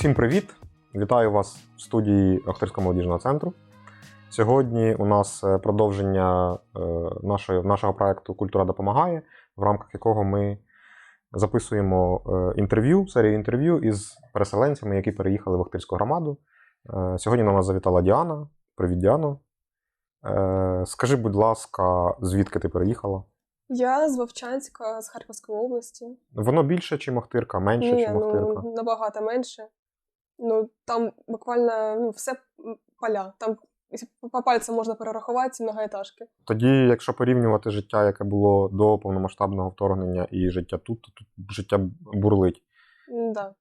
Всім привіт! Вітаю вас в студії Охтирського молодіжного центру. Сьогодні у нас е, продовження е, нашої, нашого проекту Культура допомагає, в рамках якого ми записуємо е, інтерв'ю, серію інтерв'ю із переселенцями, які переїхали в Охтирську громаду. Сьогодні на нас завітала Діана. Привіт, Діано. Скажи, будь ласка, звідки ти переїхала? Я з Вовчанська, з Харківської області. Воно більше, чи Охтирка, менше, Ні, чи Охтирка? ну набагато менше. Ну там буквально ну, все поля. Там по пальцям можна перерахувати многоетажки. Тоді, якщо порівнювати життя, яке було до повномасштабного вторгнення, і життя тут, то тут життя бурлить. Да.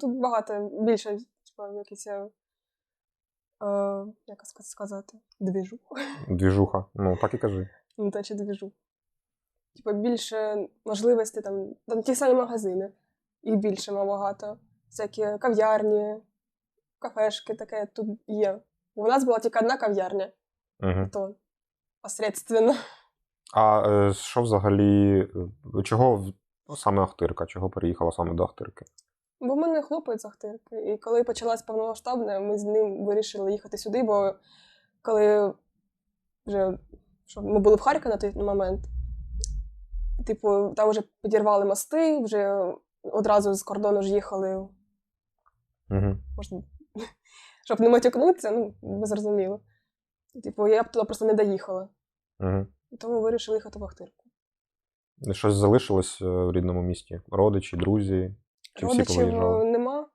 Тут багато більше, типу, якісь. Е, е, як сказати, двіжу. Двіжуха. Ну, так і кажи. Ну, та чи двіжу. Типу, більше можливостей, там, там ті самі магазини. Їх більше набагато. Всякі кав'ярні, кафешки таке тут є. У нас була тільки одна кав'ярня, Угу. то посредственно. А е, що взагалі, е, чого ну, саме Охтирка? Чого переїхала саме до Охтирки? Бо в мене хлопець з Ахтирки. І коли почалась повномасштабна, ми з ним вирішили їхати сюди, бо коли вже що, ми були в Харкові на той момент, типу, там вже підірвали мости, вже одразу з кордону ж їхали, Угу. можна, щоб не матюкнутися, ну, ви зрозуміли. Типу, я б туди просто не доїхала. Угу. Тому вирішили їхати в Ахтирку. Щось залишилось е, в рідному місті? Родичі, друзі? Чи Родичів повиїжджали? нема,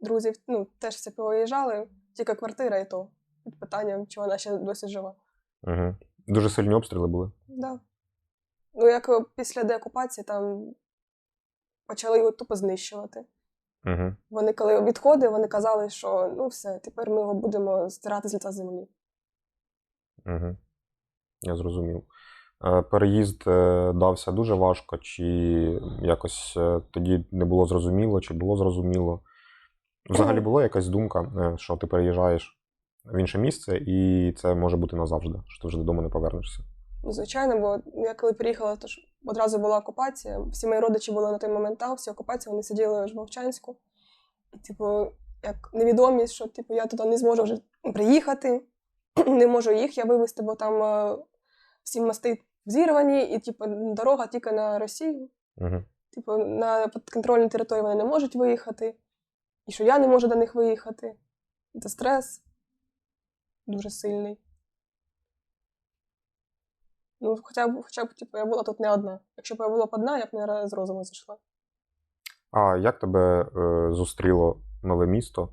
друзів ну, теж всі повиїжджали, тільки квартира і то. Під питанням, чи вона ще досі жива. Угу. Дуже сильні обстріли були. Да. Ну, як е, після деокупації там почали його тупо знищувати. Угу. Вони, коли відходили, вони казали, що ну все, тепер ми його будемо стирати з лиця землі. Угу. Я зрозумів. Е, Переїзд е, дався дуже важко, чи якось е, тоді не було зрозуміло, чи було зрозуміло. Взагалі була якась думка, що ти переїжджаєш в інше місце, і це може бути назавжди, що ти вже додому не повернешся. Ну, звичайно, бо я коли приїхала, то ж одразу була окупація. Всі мої родичі були на той момент там, всі окупації, вони сиділи в Вовчанську. І, типу, як невідомість, що типу, я туди не зможу вже приїхати, не можу їх я вивезти, бо там е, всі мости зірвані, і типу, дорога тільки на Росію. Угу. Типу, на підконтрольній території вони не можуть виїхати, і що я не можу до них виїхати. Це стрес дуже сильний. Ну, хоча б, хоча б типу, я була тут не одна. Якщо б я була б одна, я б не з розуму зійшла. А як тебе е, зустріло нове місто?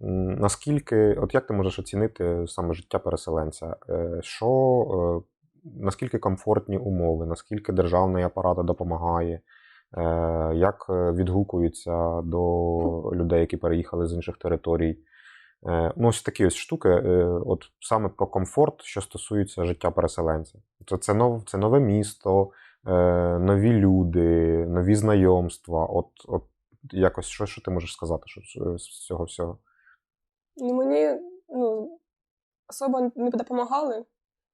Наскільки, от як ти можеш оцінити саме життя переселенця? Е, Що, е, наскільки комфортні умови, наскільки державний апарат допомагає? Е, Як е, відгукуються до людей, які переїхали з інших територій? Е, Ну, ось такі ось штуки, е, от саме про комфорт, що стосується життя переселенця. Це, це, нов, це нове місто, е, нові люди, нові знайомства. От, от якось що, що ти можеш сказати що, з цього всього? Ну, мені ну, особо не допомагали.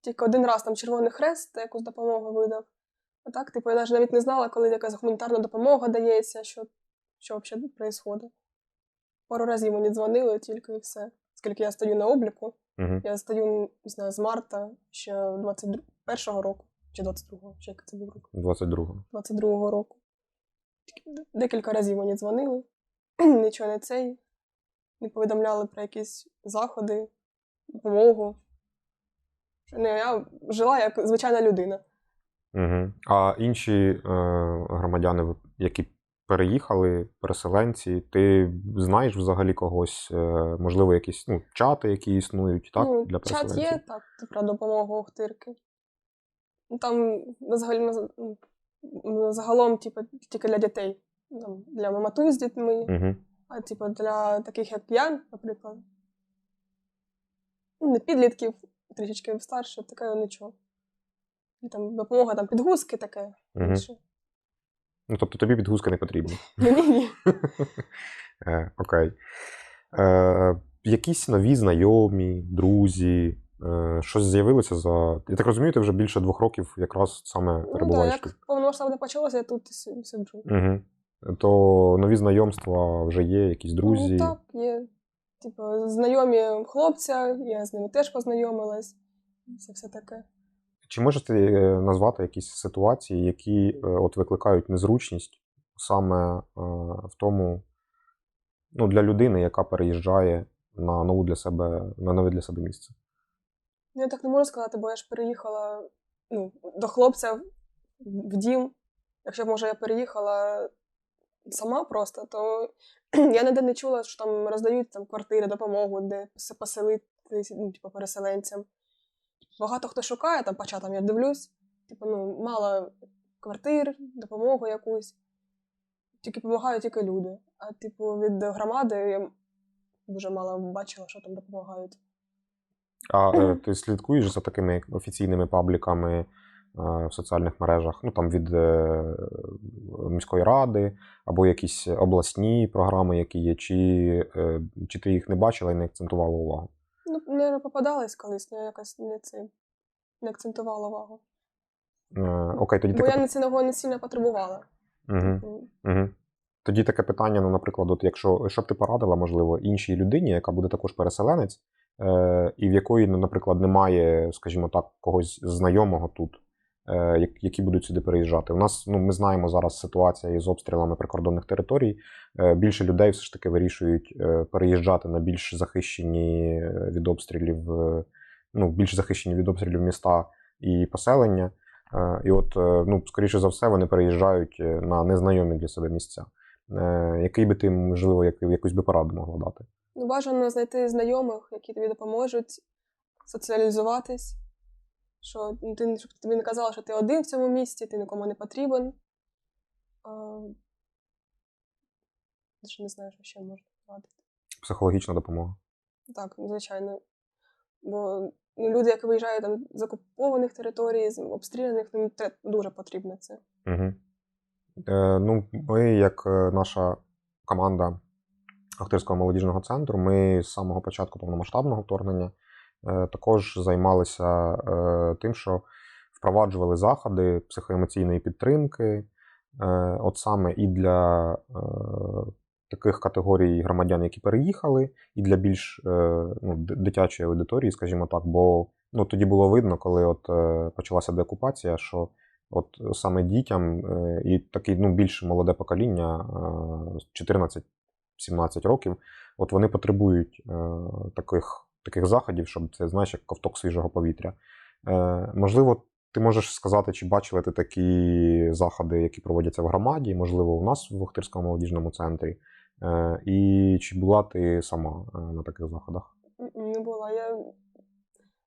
Тільки один раз там Червоний Хрест якусь допомогу видав. А так, типу, я навіть не знала, коли якась гуманітарна допомога дається, що, що взагалі відбувається. Пару разів мені дзвонили тільки і все. Скільки я стою на обліку, Угу. я стою не знаю, з марта ще 21-го року, чи 22-го, чи який це був рік. 22-го. 22-го року. Декілька разів мені дзвонили, нічого не цей, не повідомляли про якісь заходи, допомогу. Не, я жила як звичайна людина. Угу. А інші е, громадяни, які переїхали, переселенці, ти знаєш взагалі когось, е, можливо, якісь ну, чати, які існують, так? ну, для чат є, так, про допомогу Охтирки. Ну, Там взагалі ну, загалом, типу, тільки для дітей. Там, для маматуз з дітьми. Угу. А типу для таких, як я, наприклад, ну, не підлітків, трішечки старше, таке нічого. І там допомога, там підгузки таке. Угу. інше. Ну, тобто тобі підгузки не потрібні. Мені ні. Е, окей. Е, якісь нові знайомі, друзі, е, щось з'явилося за. Я так розумію, ти вже більше двох років якраз саме Ну, так, як повномасштабне почалося, я тут сиджу. Угу. то нові знайомства вже є, якісь друзі. Ну, так, є. Типу, знайомі хлопця, я з ними теж познайомилась. Це все таке. Чи можеш ти е, назвати якісь ситуації, які е, от викликають незручність саме е, в тому, ну, для людини, яка переїжджає на нову для себе, на нове для себе місце? Ну, я так не можу сказати, бо я ж переїхала ну, до хлопця в- дім. Якщо може, я переїхала сама просто, то я ніде не чула, що там роздають там, квартири, допомогу, де се- поселитись, ну, типу, переселенцям. Багато хто шукає там по чатам, я дивлюсь, типу, ну, мало квартир, допомогу якусь. Тільки допомагають тільки люди. А типу, від громади я дуже мало бачила, що там допомагають. А е, ти слідкуєш за такими офіційними пабліками е, в соціальних мережах, ну там від е, міської ради або якісь обласні програми, які є, чи, чи ти їх не бачила і не акцентувала увагу? Ну, не попадалась колись, але якось не це не акцентувала увагу. Е, Окей, тоді Бо таке я не цього не сильно потребувала. Угу. Угу. Тоді таке питання, ну, наприклад, от якщо що б ти порадила, можливо, іншій людині, яка буде також переселенець, е, і в якої, ну, наприклад, немає, скажімо так, когось знайомого тут, які будуть сюди переїжджати. У нас, ну, ми знаємо зараз ситуація із обстрілами прикордонних територій. Е, більше людей все ж таки вирішують е, переїжджати на більш захищені е, від обстрілів, е, ну, більш захищені від обстрілів міста і поселення. Е, І от, е, ну, скоріше за все, вони переїжджають е, на незнайомі для себе місця. Е, Який би ти, можливо, якусь би пораду могла дати? ну, бажано знайти знайомих, які тобі допоможуть соціалізуватись. Що ну, ти, щоб тобі не казали, що ти один в цьому місті, ти нікому не потрібен. А, Даже не знаю, що ще можна радити. Психологічна допомога. Так, звичайно. Бо ну, люди, які виїжджають там з окупованих територій, з обстріляних, ну, те дуже потрібно це. Угу. Е, ну, ми, як е, наша команда Охтирського молодіжного центру, ми з самого початку повномасштабного вторгнення також займалися е, тим, що впроваджували заходи психоемоційної підтримки, е, от саме і для е, таких категорій громадян, які переїхали, і для більш е, ну, дитячої аудиторії, скажімо так, бо ну, тоді було видно, коли от е, почалася деокупація, що от саме дітям е, і таке ну, більш молоде покоління, е, 14-17 років, от вони потребують е, таких, таких заходів, щоб це знаєш, як ковток свіжого повітря. Е, Можливо, ти можеш сказати, чи бачили ти такі заходи, які проводяться в громаді, можливо, у нас в Охтирському молодіжному центрі. Е, І чи була ти сама е, на таких заходах? Не була. Я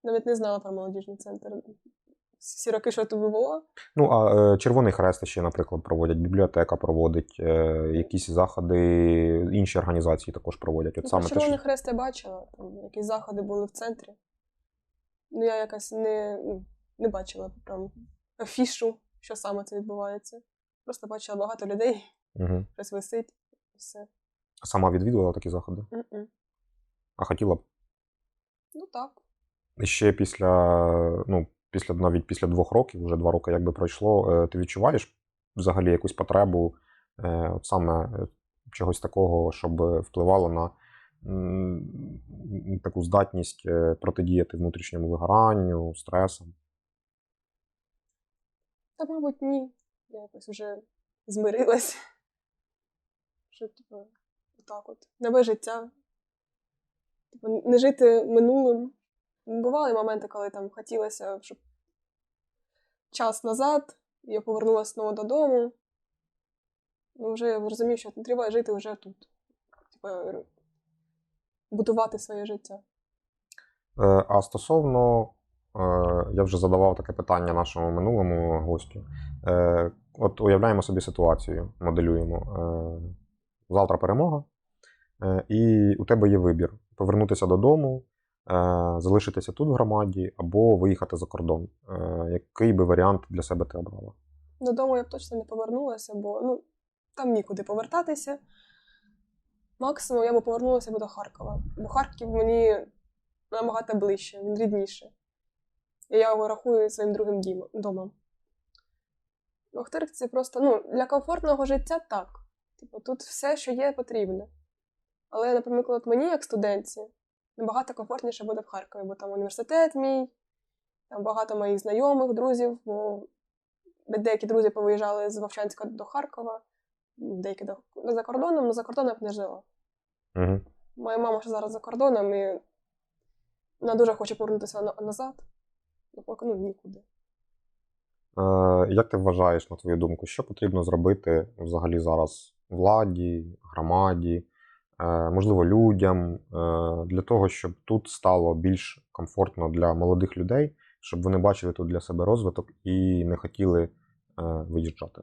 навіть не знала про молодіжний центр. Всі роки, що тут було. Ну, а е, Червоний Хрест ще, наприклад, проводять, бібліотека проводить, е, якісь заходи, інші організації також проводять. От Ну, саме Червоний що... Хрест я бачила, там якісь заходи були в центрі. Ну, я якось не, ну, не бачила прям афішу, що саме це відбувається. Просто бачила багато людей, Угу. щось висить, і все. Сама відвідувала такі заходи, М-м. а хотіла б. Ну так. І ще після, ну, після навіть після двох років, вже два роки якби пройшло, е, ти відчуваєш взагалі якусь потребу е, от саме е, чогось такого, щоб впливало на таку здатність протидіяти внутрішньому вигоранню, стресам? Та, мабуть, ні. Я якось вже змирилась. Що, типу, отак от. Нове життя. Типу, не жити минулим. Бували моменти, коли там хотілося, щоб час назад, я повернулася знову додому. Ну, вже я розумію, що треба жити вже тут. Р- будувати своє життя. Е, А стосовно, е, я вже задавав таке питання нашому минулому гостю. Е, От уявляємо собі ситуацію, моделюємо. Завтра перемога, і у тебе є вибір: повернутися додому, залишитися тут в громаді або виїхати за кордон. Е, Який би варіант для себе ти обрала? Додому я б точно не повернулася, бо ну, там нікуди повертатися. Максимум я б повернулася до Харкова. Бо Харків мені набагато ближче, він рідніше. І я його рахую своїм другим домом. Охтирк це просто ну, для комфортного життя так. Типу, тут все, що є, потрібно. Але, наприклад, мені, як студентці, набагато комфортніше буде в Харкові, бо там університет мій, там багато моїх знайомих, друзів, бо деякі друзі повиїжджали з Вовчанська до Харкова, деякі до ну, за кордоном, але за кордоном б не жила. Угу. Моя мама ще зараз за кордоном, і вона дуже хоче повернутися на- назад. Ну, поки ну, нікуди. Е, як ти вважаєш, на твою думку, що потрібно зробити взагалі зараз владі, громаді, можливо, людям е, для того, щоб тут стало більш комфортно для молодих людей, щоб вони бачили тут для себе розвиток і не хотіли е, виїжджати?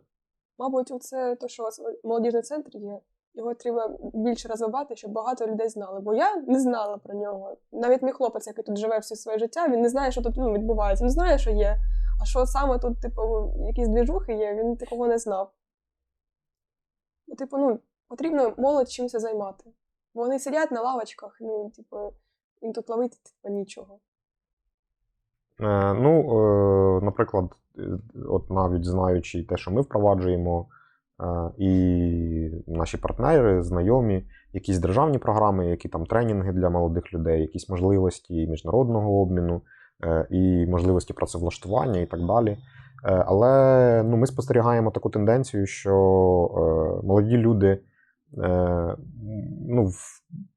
Мабуть, це те, що у вас молодіжний центр є. Його треба більше розвивати, щоб багато людей знали. Бо я не знала про нього. Навіть мій хлопець, який тут живе все своє життя, він не знає, що тут ну, відбувається. Він знає, що є. А що саме тут, типу, якісь двіжухи є, він такого не знав. Типу, ну, потрібно молодь чимось займати. Бо вони сидять на лавочках, ну, типу, їм тут ловити типу, нічого. Е, Ну, е, наприклад, е, от навіть знаючи те, що ми впроваджуємо, е, і наші партнери, знайомі, якісь державні програми, які там тренінги для молодих людей, якісь можливості міжнародного обміну, е, і можливості працевлаштування і так далі. Е, Але ну, ми спостерігаємо таку тенденцію, що молоді люди ну,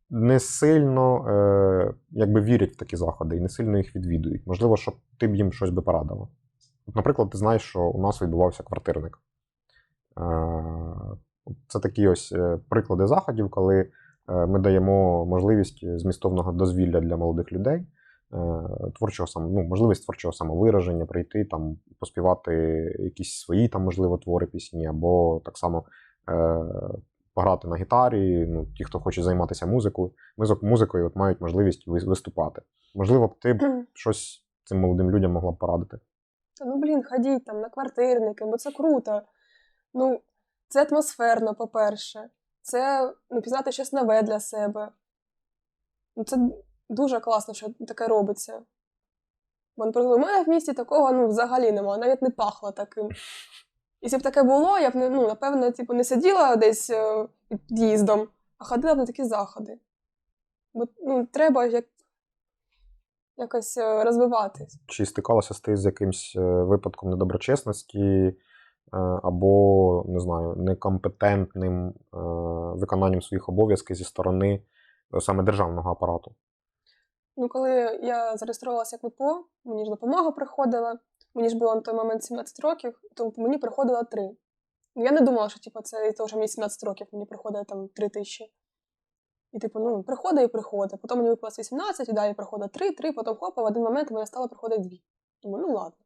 не сильно е, якби вірять в такі заходи і не сильно їх відвідують. Можливо, щоб ти б їм щось би порадила. Наприклад, ти знаєш, що у нас відбувався квартирник. Е, Це такі ось е, приклади заходів, коли е, ми даємо можливість змістовного дозвілля для молодих людей, е, творчого ну, можливість творчого самовираження, прийти там, поспівати якісь свої там, можливо, твори пісні, або так само е, пограти на гітарі. Ну, ті, хто хоче займатися музикою, музик- музикою от мають можливість виступати. Можливо, б ти б щось цим молодим людям могла б порадити. Та ну блін, ходіть там на квартирники, бо це круто. Ну, це атмосферно, по-перше. Це ну, пізнати щось нове для себе. Ну, це дуже класно, що таке робиться. Бо, наприклад, у мене в місті такого ну, взагалі немає, навіть не пахло таким. Якщо б таке було, я б ну, напевно, типу, не сиділа десь е, під під'їздом, а ходила б на такі заходи. Бо ну, треба як, якось е, розвиватись. Чи стикалася ти з якимсь е, випадком недоброчесності або не знаю, некомпетентним виконанням своїх обов'язків зі сторони саме державного апарату? Ну, коли я зареєструвалася як ВПО, мені ж допомога приходила. Мені ж було на той момент 17 років, тому мені приходило 3. Ну, я не думала, що типу, це того, мені 17 років, мені приходить там 3 тисячі. І, типу, ну, приходить і приходить. Потім мені випалось 18, і далі приходить 3, 3, потім хопа, в один момент мене стало приходити 2. Думаю, ну ладно.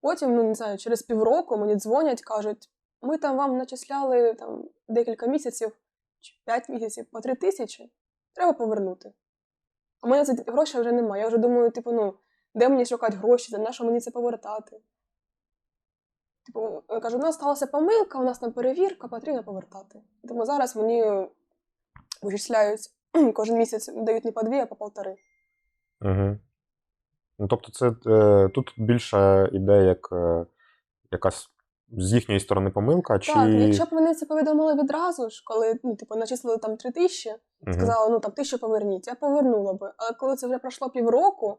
Потім, ну не знаю, через півроку мені дзвонять, кажуть, ми там вам начисляли там, декілька місяців чи 5 місяців по 3 тисячі, треба повернути. А мене за гроші вже немає. Я вже думаю, типу, ну, де мені шукати гроші, на що мені це повертати? Типу, я кажу, у нас сталася помилка, у нас там перевірка, потрібно повертати. Тому зараз мені вичисляють кожен місяць дають не по дві, а по полтори. Угу. Ну, тобто, це е, тут більше іде як е, якась з їхньої сторони помилка, чи. Так, якщо б вони це повідомили відразу ж, коли ну, типу, начислили там три тисячі, Мгм. сказали, ну там тисячу поверніть, я повернула би. Але коли це вже пройшло півроку,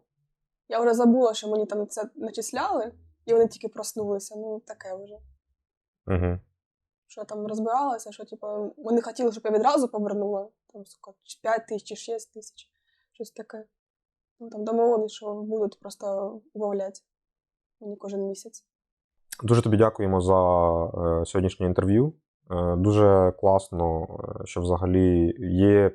я вже забула, що мені там це начисляли, і вони тільки проснулися. Ну, таке вже. Угу. Що я там розбиралася, що типу, вони хотіли, щоб я відразу повернула. Там сука, 5 тисяч чи 6 тисяч, щось таке. Ну, там домовились, що будуть просто убавляти мені кожен місяць. Дуже тобі дякуємо за е, сьогоднішнє інтерв'ю. Е, дуже класно, е, що взагалі є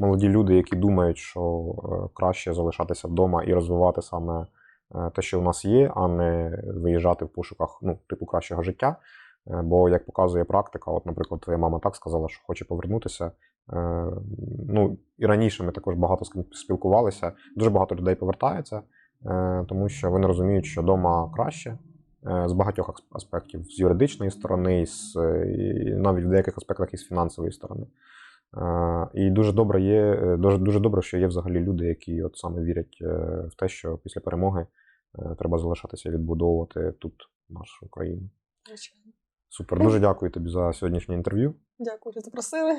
молоді люди, які думають, що е, краще залишатися вдома і розвивати саме е, те, що у нас є, а не виїжджати в пошуках ну, типу кращого життя. Е, Бо, як показує практика, от, наприклад, твоя мама так сказала, що хоче повернутися. Ну, і раніше ми також багато спілкувалися. Дуже багато людей повертається, тому що вони розуміють, що вдома краще з багатьох ас- аспектів, з юридичної сторони, з, навіть в деяких аспектах і з фінансової сторони. І дуже добре є, е, дуже, дуже добре, що є взагалі люди, які от саме вірять е, в те, що після перемоги е, треба залишатися відбудовувати тут нашу Україну. Звичайно. Супер, дуже дякую тобі за сьогоднішнє інтерв'ю. Дякую, що запросили.